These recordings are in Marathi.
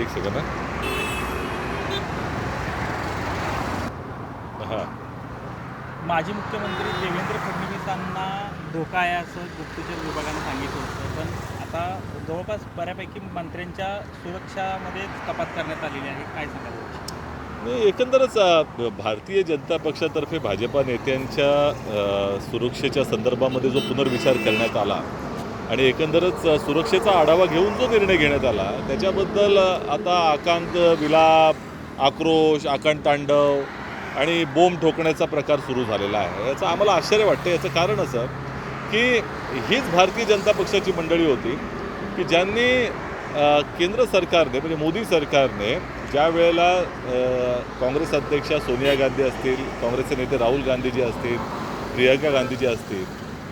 एक सेकंड हां. माजी मुख्यमंत्री देवेंद्र फडणवीसांना धोका आहे असं गुप्तचर विभागानं सांगितलं होतं पण आता जवळपास बऱ्यापैकी मंत्र्यांच्या सुरक्षामध्ये कपात करण्यात आलेली आहे. काय सांगाल? नाही एकंदरच भारतीय जनता पक्षातर्फे भाजपा नेत्यांच्या सुरक्षेच्या संदर्भामध्ये जो पुनर्विचार करण्यात आला आणि एकंदरच सुरक्षेचा आढावा घेऊन जो निर्णय घेण्यात आला त्याच्याबद्दल आता आकांत विलाप आक्रोश आकांत तांडव आणि बोंब ठोकण्याचा प्रकार सुरू झालेला आहे. याचं आम्हाला आश्चर्य वाटतं. याचं कारण असं की हीच भारतीय जनता पक्षाची मंडळी होती की ज्यांनी केंद्र सरकारने म्हणजे मोदी सरकारने ज्या वेळेला काँग्रेस अध्यक्षा सोनिया गांधी असतील काँग्रेसचे नेते राहुल गांधीजी असतील प्रियंका गांधीजी असतील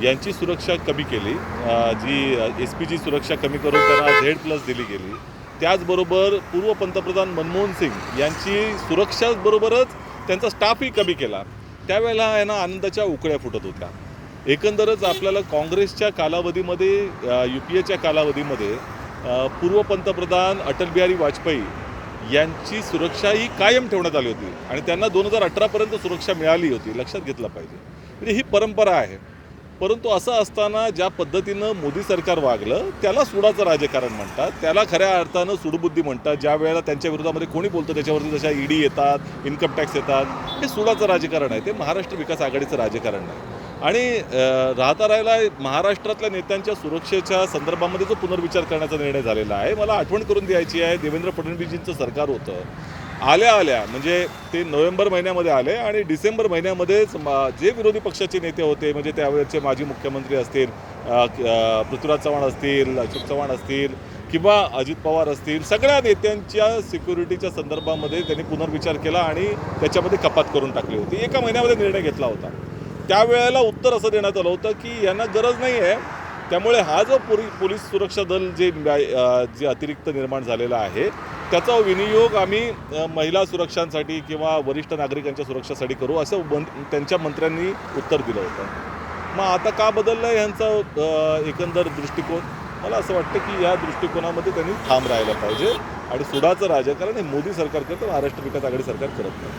यांची सुरक्षा कमी केली. जी एस पीची सुरक्षा कमी करून त्यांना झेड प्लस दिली गेली. त्याचबरोबर पूर्व पंतप्रधान मनमोहन सिंग यांची सुरक्षाबरोबरच त्यांचा स्टाफही कमी केला. त्यावेळेला यांना आनंदाच्या उकळ्या फुटत होत्या. एकंदरच आपल्याला काँग्रेसच्या कालावधीमध्ये यू पी एच्या कालावधीमध्ये पूर्व पंतप्रधान अटल बिहारी वाजपेयी यांची सुरक्षा ही कायम ठेवण्यात आली होती. आणि त्यांना दोन हजार अठरापर्यंत सुरक्षा मिळाली होती. लक्षात घेतलं पाहिजे. म्हणजे ही परंपरा आहे. परंतु असं असताना ज्या पद्धतीनं मोदी सरकार वागलं त्याला सुडाचं राजकारण म्हणतात. त्याला खऱ्या अर्थानं सुडबुद्धी म्हणतात. ज्या वेळेला त्यांच्या विरोधामध्ये कोणी बोलतं त्याच्यावरती जशा ईडी येतात इन्कम टॅक्स येतात हे सुडाचं राजकारण आहे. ते महाराष्ट्र विकास आघाडीचं राजकारण नाही. आणि राहता राहिला महाराष्ट्रातल्या नेत्यांच्या सुरक्षेच्या संदर्भामध्ये जो पुनर्विचार करण्याचा निर्णय झालेला आहे मला आठवण करून द्यायची आहे देवेंद्र फडणवीसजींचं सरकार होतं. आल्या आल्या. म्हणजे ते नोव्हेंबर महिन्यामध्ये आले आणि डिसेंबर महिन्यामध्येच जे विरोधी पक्षाचे नेते होते म्हणजे त्यावेळेचे माजी मुख्यमंत्री असतील पृथ्वीराज चव्हाण असतील अशोक चव्हाण असतील किंवा अजित पवार असतील सगळ्या नेत्यांच्या सिक्युरिटीच्या संदर्भामध्ये त्यांनी पुनर्विचार केला आणि त्याच्यामध्ये कपात करून टाकली होती. एका महिन्यामध्ये निर्णय घेतला होता. त्यावेळेला उत्तर असं देण्यात आलं होतं की यांना गरज नाही आहे. त्यामुळे हा जो पोलीस सुरक्षा दल जे जे अतिरिक्त निर्माण झालेला आहे त्याचा विनियोग आम्ही महिला सुरक्षांसाठी किंवा वरिष्ठ नागरिकांच्या सुरक्षेसाठी करू असं मन त्यांच्या मंत्र्यांनी उत्तर दिलं होतं. मग आता का बदललं आहे ह्यांचा एकंदर दृष्टिकोन? मला असं वाटतं की या दृष्टिकोनामध्ये त्यांनी ठाम राहायला पाहिजे आणि सुडाचं राजकारण हे मोदी सरकार करतं महाराष्ट्र विकास आघाडी सरकार करत नाही.